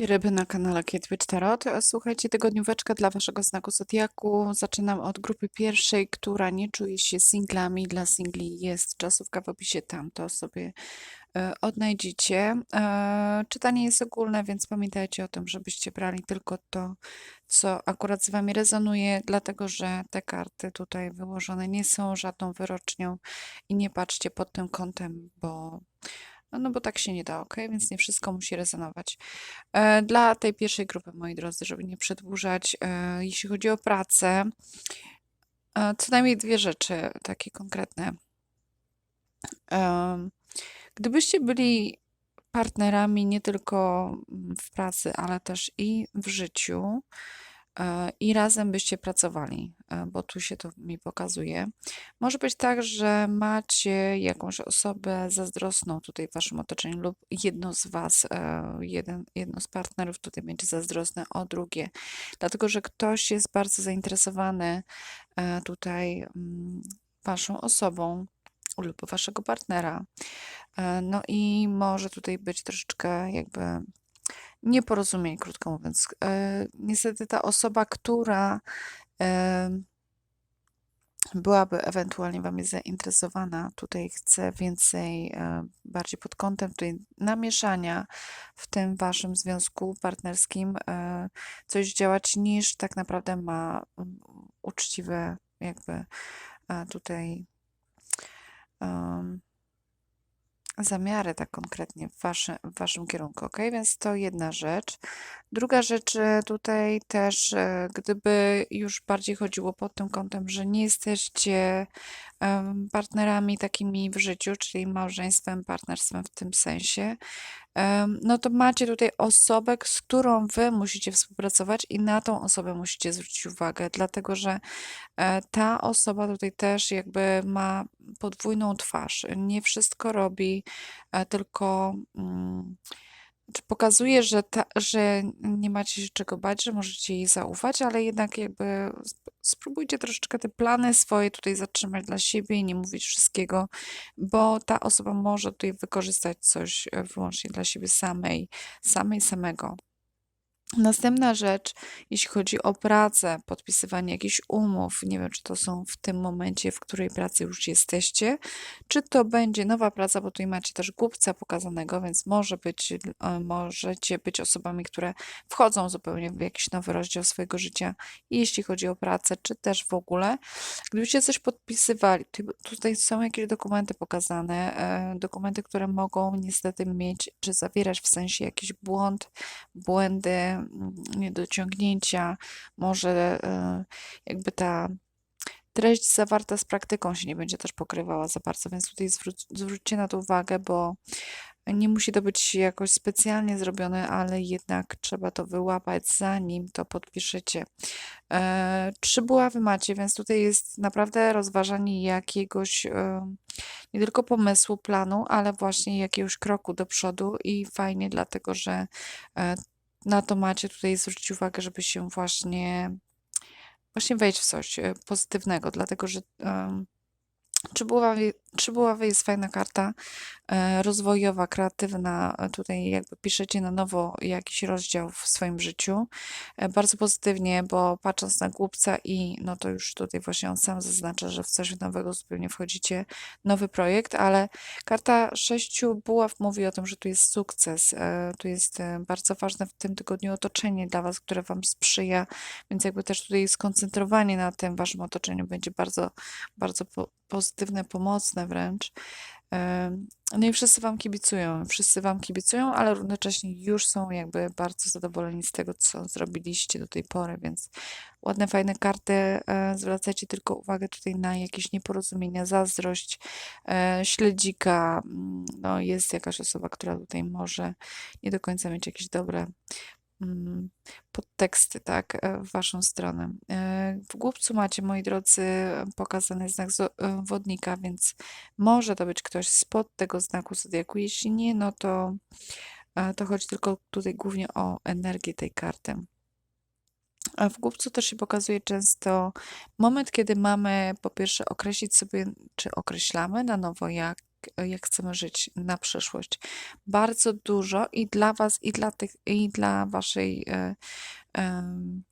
Ryby na kanale Kietwitch Tarot. Słuchajcie, tygodnióweczka dla waszego znaku zodiaku. Zaczynam od grupy pierwszej, która nie czuje się singlami. Dla singli jest czasówka w opisie, tam to sobie e, odnajdziecie. E, czytanie jest ogólne, więc pamiętajcie o tym, żebyście brali tylko to, co akurat z wami rezonuje, dlatego że te karty tutaj wyłożone nie są żadną wyrocznią i nie patrzcie pod tym kątem, bo no, no bo tak się nie da, ok? Więc nie wszystko musi rezonować. E, Dla tej pierwszej grupy, moi drodzy, żeby nie przedłużać, e, jeśli chodzi o pracę, e, co najmniej dwie rzeczy takie konkretne. Gdybyście byli partnerami nie tylko w pracy, ale też i w życiu, i razem byście pracowali, e, bo tu się to mi pokazuje. Może być tak, że macie jakąś osobę zazdrosną tutaj w waszym otoczeniu lub jedno z was, e, jeden, jedno z partnerów tutaj będzie zazdrosne o drugie, dlatego że ktoś jest bardzo zainteresowany e, tutaj mm, waszą osobą lub waszego partnera. E, No i może tutaj być troszeczkę jakby nieporozumień, krótko mówiąc. E, Niestety ta osoba, która e, byłaby ewentualnie Wami zainteresowana, tutaj chce więcej, e, bardziej pod kątem tutaj namieszania w tym Waszym związku partnerskim, coś działać niż tak naprawdę ma uczciwe jakby tutaj em, zamiary tak konkretnie w, waszy, w waszym kierunku, ok? Więc to jedna rzecz. Druga rzecz e, tutaj też, e, gdyby już bardziej chodziło pod tym kątem, że nie jesteście partnerami takimi w życiu, czyli małżeństwem, partnerstwem w tym sensie, no to macie tutaj osobę, z którą wy musicie współpracować i na tą osobę musicie zwrócić uwagę, dlatego że e, ta osoba tutaj też jakby ma podwójną twarz. Nie wszystko robi, e, tylko mm, czy pokazuje, że, ta, że nie macie się czego bać, że możecie jej zaufać, ale jednak jakby sp- spróbujcie troszeczkę te plany swoje tutaj zatrzymać dla siebie i nie mówić wszystkiego, bo ta osoba może tutaj wykorzystać coś e, wyłącznie dla siebie samej, samej samego. Następna rzecz, jeśli chodzi o pracę, podpisywanie jakichś umów, nie wiem, czy to są w tym momencie, w której pracy już jesteście, czy to będzie nowa praca, bo tutaj macie też głupca pokazanego, więc może być, e, możecie być osobami, które wchodzą zupełnie w jakiś nowy rozdział swojego życia, jeśli chodzi o pracę, czy też w ogóle. Gdybyście coś podpisywali, tu- tutaj są jakieś dokumenty pokazane, e, dokumenty, które mogą niestety mieć, czy zawierać w sensie jakiś błąd, błędy, niedociągnięcia, może e, jakby ta treść zawarta z praktyką się nie będzie też pokrywała za bardzo, więc tutaj zwróć, zwróćcie na to uwagę, bo nie musi to być jakoś specjalnie zrobione, ale jednak trzeba to wyłapać, zanim to podpiszecie. E, trzy buławy macie, więc tutaj jest naprawdę rozważanie jakiegoś e, nie tylko pomysłu, planu, ale właśnie jakiegoś kroku do przodu i fajnie, dlatego że e, na to macie tutaj zwrócić uwagę, żeby się właśnie, właśnie wejść w coś e, pozytywnego, dlatego że em, trzy buławy, trzy buławy jest fajna karta, e, rozwojowa, kreatywna. e, Tutaj jakby piszecie na nowo jakiś rozdział w swoim życiu. E, Bardzo pozytywnie, bo patrząc na głupca i no to już tutaj właśnie on sam zaznacza, że w coś nowego zupełnie wchodzicie, nowy projekt, ale karta sześciu buław mówi o tym, że tu jest sukces, tu jest bardzo ważne w tym tygodniu otoczenie dla Was, które Wam sprzyja, więc jakby też tutaj skoncentrowanie na tym Waszym otoczeniu będzie bardzo, bardzo po, pozytywne, pomocne wręcz. No i wszyscy Wam kibicują, wszyscy Wam kibicują, ale równocześnie już są jakby bardzo zadowoleni z tego, co zrobiliście do tej pory, więc ładne, fajne karty. e, Zwracajcie tylko uwagę tutaj na jakieś nieporozumienia, zazdrość, e, śledzika. mm, No, jest jakaś osoba, która tutaj może nie do końca mieć jakieś dobre podteksty, tak, e, w waszą stronę. E, W głupcu macie, moi drodzy, pokazany znak e, wodnika, więc może to być ktoś spod tego znaku zodiaku. Jeśli nie, no to, to chodzi tylko tutaj głównie o energię tej karty. A w głupcu też się pokazuje często moment, kiedy mamy po pierwsze określić sobie, czy określamy na nowo, jak, jak chcemy żyć na przyszłość. Bardzo dużo i dla Was, i dla tych, i dla Waszej e, em,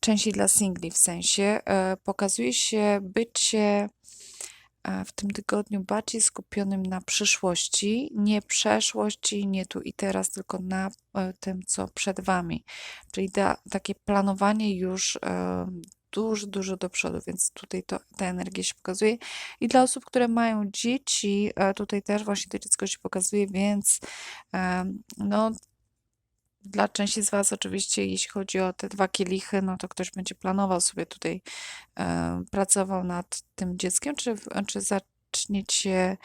części dla singli w sensie, e, pokazuje się bycie e, w tym tygodniu bardziej skupionym na przyszłości, nie przeszłości, nie tu i teraz, tylko na e, tym, co przed Wami. Czyli da, takie planowanie już e, dużo, dużo do przodu, więc tutaj to, ta energia się pokazuje. I dla osób, które mają dzieci, e, tutaj też właśnie to dziecko się pokazuje, więc e, no dla części z Was oczywiście, jeśli chodzi o te dwa kielichy, no to ktoś będzie planował sobie tutaj, e, pracował nad tym dzieckiem, czy, czy zaczniecie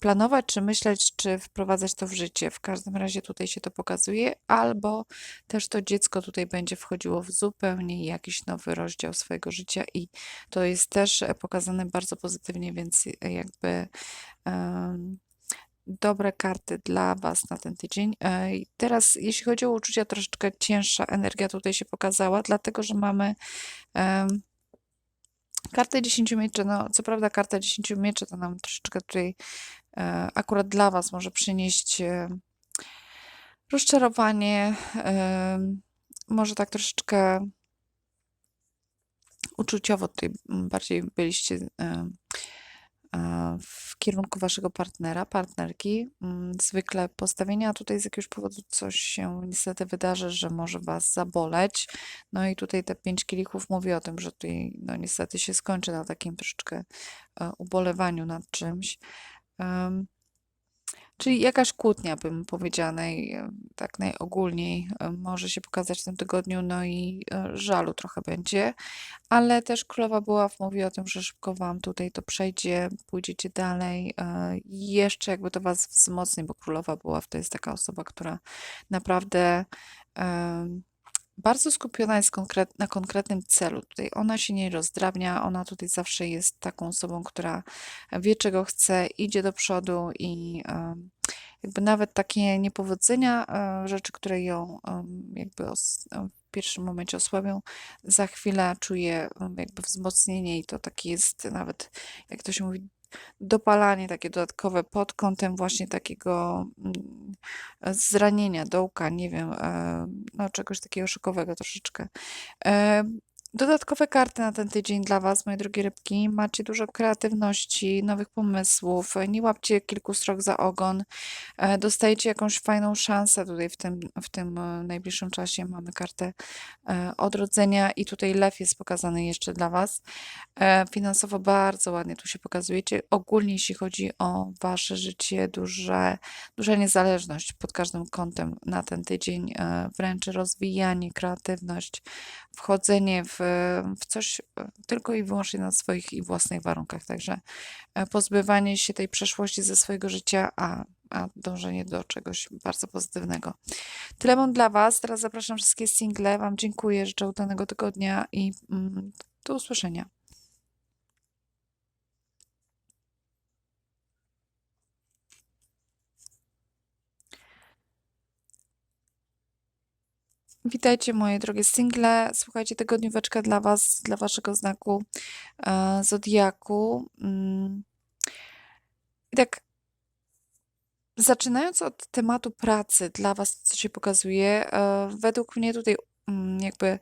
planować, czy myśleć, czy wprowadzać to w życie. W każdym razie tutaj się to pokazuje, albo też to dziecko tutaj będzie wchodziło w zupełnie jakiś nowy rozdział swojego życia i to jest też e, pokazane bardzo pozytywnie, więc e, jakby em, dobre karty dla Was na ten tydzień. E, Teraz, jeśli chodzi o uczucia, troszeczkę cięższa energia tutaj się pokazała, dlatego że mamy em, kartę 10 mieczy. No, co prawda, karta 10 mieczy to nam troszeczkę tutaj e, akurat dla Was może przynieść e, rozczarowanie, em, może tak troszeczkę uczuciowo tutaj bardziej byliście a, w kierunku waszego partnera, partnerki. Mm, Zwykle postawienia, a tutaj z jakiegoś powodu coś się niestety wydarzy, że może was zaboleć. No i tutaj te pięć kielichów mówi o tym, że tutaj no niestety się skończy na takim troszeczkę e, ubolewaniu nad czymś. Czyli jakaś kłótnia, bym powiedziała, tak najogólniej e, może się pokazać w tym tygodniu, no i e, żalu trochę będzie, ale też Królowa Buław mówi o tym, że szybko Wam tutaj to przejdzie, pójdziecie dalej, e, jeszcze jakby to Was wzmocni, bo Królowa Buław to jest taka osoba, która naprawdę bardzo skupiona jest konkret, na konkretnym celu. Tutaj ona się nie rozdrabnia, ona tutaj zawsze jest taką osobą, która wie, czego chce, idzie do przodu i jakby nawet takie niepowodzenia, e, rzeczy, które ją jakby os, em, w pierwszym momencie osłabią, za chwilę czuje jakby wzmocnienie i to takie jest nawet, jak to się mówi, dopalanie takie dodatkowe pod kątem właśnie takiego mm, zranienia dołka, nie wiem, e, no czegoś takiego szokowego troszeczkę. Dodatkowe karty na ten tydzień dla Was, moje drogie rybki. Macie dużo kreatywności, nowych pomysłów. Nie łapcie kilku strok za ogon. E, Dostajecie jakąś fajną szansę tutaj w tym, w tym e, najbliższym czasie. Mamy kartę e, odrodzenia i tutaj lew jest pokazany jeszcze dla Was. Finansowo bardzo ładnie tu się pokazujecie. Ogólnie jeśli chodzi o Wasze życie, duże, duża niezależność pod każdym kątem na ten tydzień. Wręcz rozwijanie, kreatywność, wchodzenie w, w coś e, tylko i wyłącznie na swoich i własnych warunkach. Także e, pozbywanie się tej przeszłości ze swojego życia, a, a dążenie do czegoś bardzo pozytywnego. Tyle mam dla Was. Teraz zapraszam wszystkie single. Wam dziękuję, życzę udanego tygodnia i mm, do usłyszenia. Witajcie moje drogie single. Słuchajcie, tygodnióweczka dla Was, dla Waszego znaku e, Zodiaku. Mm. I tak zaczynając od tematu pracy dla Was, co się pokazuje, e, według mnie tutaj mm, jakby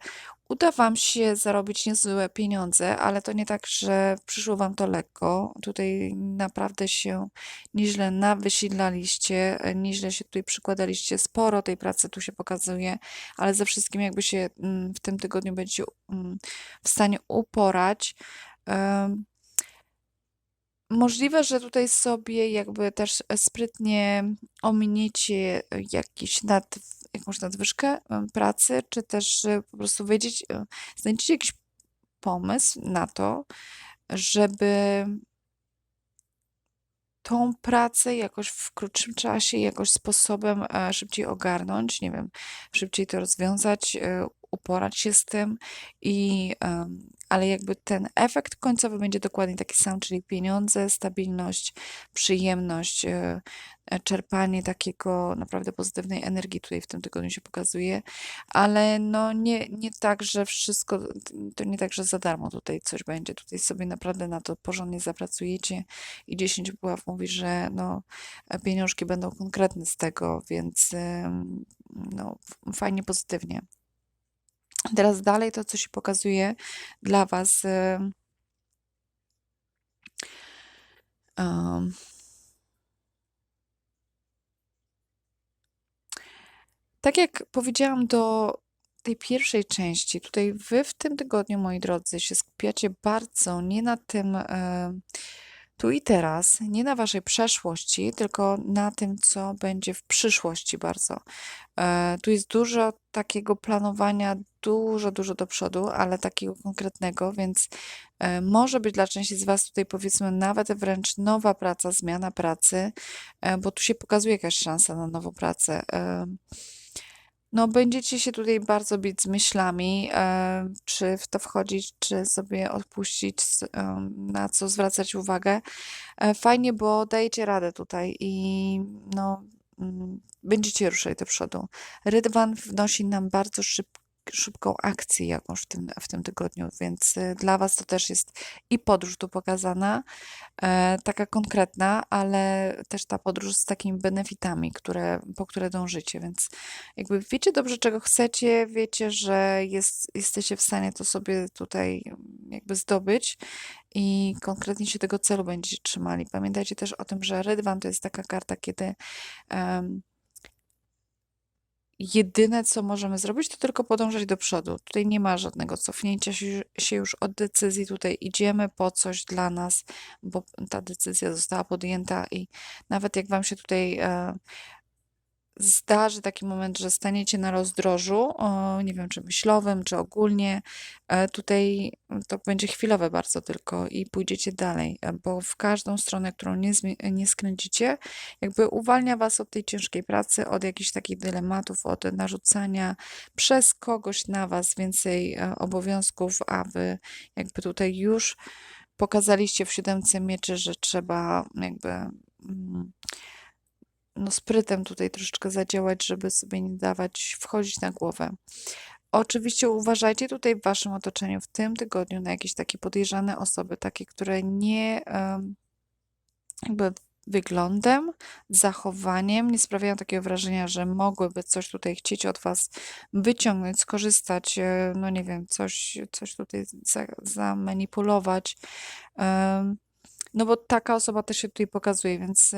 uda Wam się zarobić niezłe pieniądze, ale to nie tak, że przyszło Wam to lekko. Tutaj naprawdę się nieźle nawysilaliście, nieźle się tutaj przykładaliście. Sporo tej pracy tu się pokazuje, ale ze wszystkim jakby się mm, w tym tygodniu będziecie mm, w stanie uporać. Możliwe, że tutaj sobie jakby też sprytnie ominiecie jakiś nad, jakąś nadwyżkę pracy, czy też że po prostu wiedzieć, e, znajdziecie jakiś pomysł na to, żeby tą pracę jakoś w krótszym czasie, jakoś sposobem e, szybciej ogarnąć, nie wiem, szybciej to rozwiązać, e, uporać się z tym i ale jakby ten efekt końcowy będzie dokładnie taki sam, czyli pieniądze, stabilność, przyjemność, e, e, czerpanie takiego naprawdę pozytywnej energii tutaj w tym tygodniu się pokazuje, ale no nie, nie tak, że wszystko, to nie tak, że za darmo tutaj coś będzie. Tutaj sobie naprawdę na to porządnie zapracujecie i 10 buław mówi, że no pieniążki będą konkretne z tego, więc no fajnie, pozytywnie. Teraz dalej to, co się pokazuje dla Was. Um, tak jak powiedziałam do tej pierwszej części, tutaj Wy w tym tygodniu, moi drodzy, się skupiacie bardzo nie na tym tu i teraz, nie na Waszej przeszłości, tylko na tym, co będzie w przyszłości bardzo. E, tu jest dużo takiego planowania, dużo, dużo do przodu, ale takiego konkretnego, więc e, może być dla części z Was tutaj powiedzmy nawet wręcz nowa praca, zmiana pracy, e, bo tu się pokazuje jakaś szansa na nową pracę. No, będziecie się tutaj bardzo bić z myślami, e, czy w to wchodzić, czy sobie odpuścić, na co zwracać uwagę. E, fajnie, bo dajecie radę tutaj i no, mm, będziecie ruszać do przodu. Rydwan wnosi nam bardzo szybko szybką akcję jakąś w tym, w tym tygodniu, więc y, dla Was to też jest i podróż tu pokazana, e, taka konkretna, ale też ta podróż z takimi benefitami, które, po które dążycie, więc jakby wiecie dobrze, czego chcecie, wiecie, że jest, jesteście w stanie to sobie tutaj jakby zdobyć i konkretnie się tego celu będziecie trzymali. Pamiętajcie też o tym, że Rydwan to jest taka karta, kiedy um, jedyne, co możemy zrobić, to tylko podążać do przodu. Tutaj nie ma żadnego cofnięcia się już od decyzji. Tutaj idziemy po coś dla nas, bo ta decyzja została podjęta i nawet jak Wam się tutaj e, zdarzy taki moment, że staniecie na rozdrożu, nie wiem, czy myślowym, czy ogólnie, e, tutaj to będzie chwilowe bardzo tylko i pójdziecie dalej, e, bo w każdą stronę, którą nie, nie skręcicie, jakby uwalnia was od tej ciężkiej pracy, od jakichś takich dylematów, od narzucania przez kogoś na was więcej e, obowiązków, a wy jakby tutaj już pokazaliście w siódemce mieczy, że trzeba jakby mm, no, sprytem tutaj troszeczkę zadziałać, żeby sobie nie dawać wchodzić na głowę. Oczywiście uważajcie tutaj w waszym otoczeniu w tym tygodniu na jakieś takie podejrzane osoby, takie, które nie jakby wyglądem, zachowaniem nie sprawiają takiego wrażenia, że mogłyby coś tutaj chcieć od was wyciągnąć, skorzystać, e, no nie wiem, coś, coś tutaj zamanipulować. No bo taka osoba też się tutaj pokazuje, więc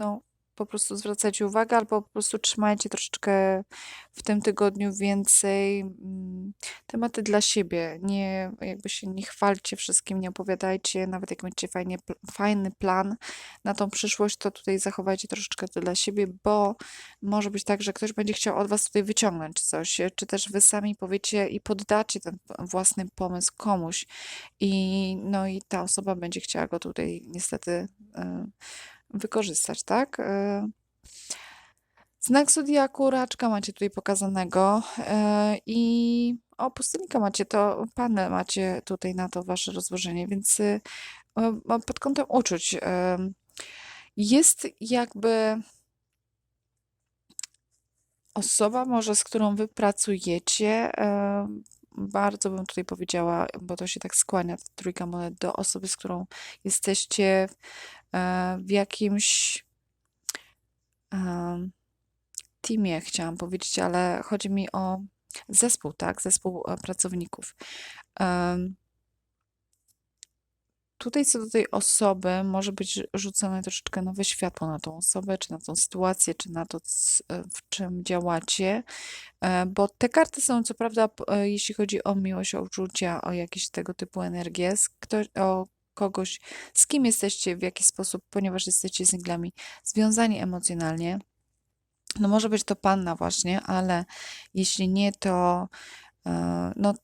no, po prostu zwracajcie uwagę, albo po prostu trzymajcie troszeczkę w tym tygodniu więcej mm, tematy dla siebie. Nie, jakby się nie chwalcie wszystkim, nie opowiadajcie, nawet jak macie fajnie, fajny plan na tą przyszłość, to tutaj zachowajcie troszeczkę to dla siebie, bo może być tak, że ktoś będzie chciał od was tutaj wyciągnąć coś, czy też wy sami powiecie i poddacie ten własny pomysł komuś i no i ta osoba będzie chciała go tutaj niestety y, wykorzystać, tak? E, znak zodiaku, raczka macie tutaj pokazanego e, i o, pustelnika macie, to panel macie tutaj na to wasze rozłożenie, więc e, pod kątem uczuć jest jakby osoba może, z którą wy pracujecie, bardzo bym tutaj powiedziała, bo to się tak skłania, ta trójka monet, do osoby, z którą jesteście w jakimś teamie, chciałam powiedzieć, ale chodzi mi o zespół, tak? Zespół e, pracowników. Tutaj co do tej osoby może być rzucone troszeczkę nowe światło na tą osobę, czy na tą sytuację, czy na to, e, w czym działacie, bo te karty są co prawda, jeśli chodzi o miłość, o uczucia, o jakieś tego typu energię, o kogoś, z kim jesteście, w jaki sposób, ponieważ jesteście singlami, związani emocjonalnie. No może być to panna właśnie, ale jeśli nie, to e, no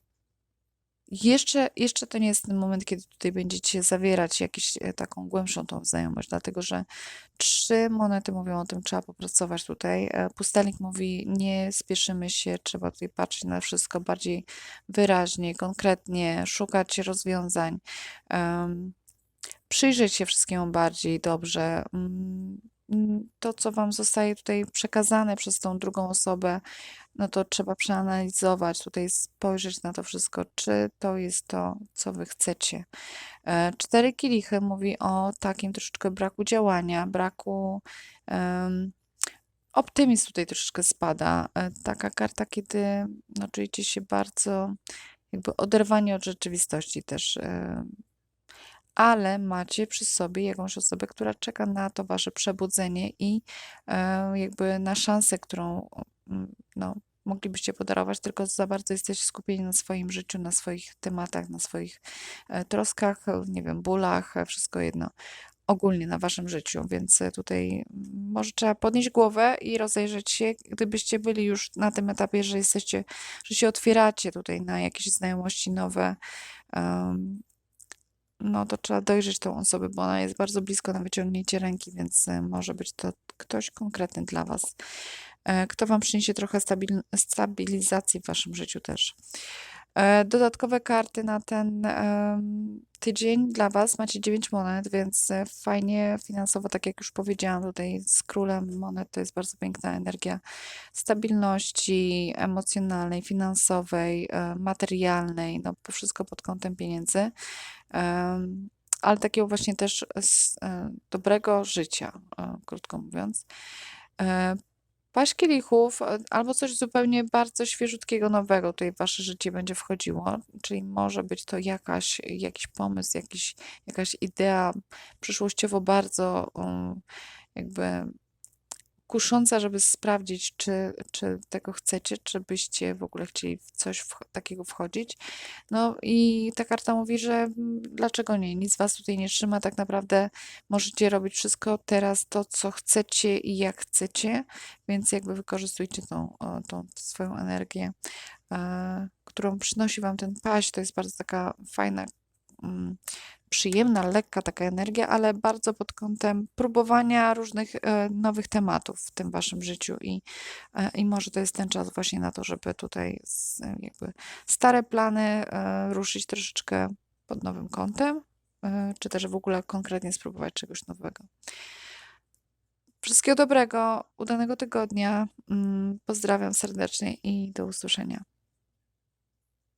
Jeszcze jeszcze to nie jest ten moment, kiedy tutaj będziecie zawierać jakieś, e, taką głębszą tą znajomość, dlatego że 3 monety mówią o tym, trzeba popracować tutaj. E, pustelnik mówi: "Nie spieszymy się, trzeba tutaj patrzeć na wszystko bardziej wyraźnie, konkretnie, szukać rozwiązań, em, przyjrzeć się wszystkiemu bardziej dobrze. Mm, to, co wam zostaje tutaj przekazane przez tą drugą osobę, no to trzeba przeanalizować, tutaj spojrzeć na to wszystko, czy to jest to, co wy chcecie. E, 4 kielichy mówi o takim troszeczkę braku działania, braku em, optymizm tutaj troszeczkę spada. E, taka karta, kiedy no, czujecie się bardzo jakby oderwani od rzeczywistości też. E, ale macie przy sobie jakąś osobę, która czeka na to wasze przebudzenie i jakby na szansę, którą mm, no, moglibyście podarować, tylko za bardzo jesteście skupieni na swoim życiu, na swoich tematach, na swoich e, troskach, nie wiem, bólach, e, wszystko jedno. Ogólnie na waszym życiu, więc e, tutaj mm, może trzeba podnieść głowę i rozejrzeć się, gdybyście byli już na tym etapie, że jesteście, że się otwieracie tutaj na jakieś znajomości nowe, em, no to trzeba dojrzeć tą osobę, bo ona jest bardzo blisko na wyciągnięcie ręki, więc e, może być to ktoś konkretny dla was. E, Kto wam przyniesie trochę stabil, stabilizacji w waszym życiu też. E, Dodatkowe karty na ten tydzień dla was macie 9 monet, więc e, fajnie finansowo, tak jak już powiedziałam, tutaj z królem monet to jest bardzo piękna energia stabilności emocjonalnej, finansowej, e, materialnej, no wszystko pod kątem pieniędzy. Ale takiego właśnie też dobrego życia, krótko mówiąc. Paść kielichów e, albo coś zupełnie bardzo świeżutkiego, nowego tutaj w wasze życie będzie wchodziło, czyli może być to jakaś, jakiś pomysł, jakiś, jakaś idea przyszłościowo bardzo um, jakby kusząca, żeby sprawdzić, czy, czy tego chcecie, czy byście w ogóle chcieli w coś w, takiego wchodzić. No i ta karta mówi, że mm, dlaczego nie? Nic was tutaj nie trzyma. Tak naprawdę możecie robić wszystko teraz to, co chcecie i jak chcecie, więc jakby wykorzystujcie tą, tą swoją energię, e, którą przynosi wam ten paść. To jest bardzo taka fajna przyjemna, lekka taka energia, ale bardzo pod kątem próbowania różnych e, nowych tematów w tym waszym życiu i, e, i może to jest ten czas właśnie na to, żeby tutaj jakby stare plany e, ruszyć troszeczkę pod nowym kątem, czy też w ogóle konkretnie spróbować czegoś nowego. Wszystkiego dobrego, udanego tygodnia. Mm, Pozdrawiam serdecznie i do usłyszenia.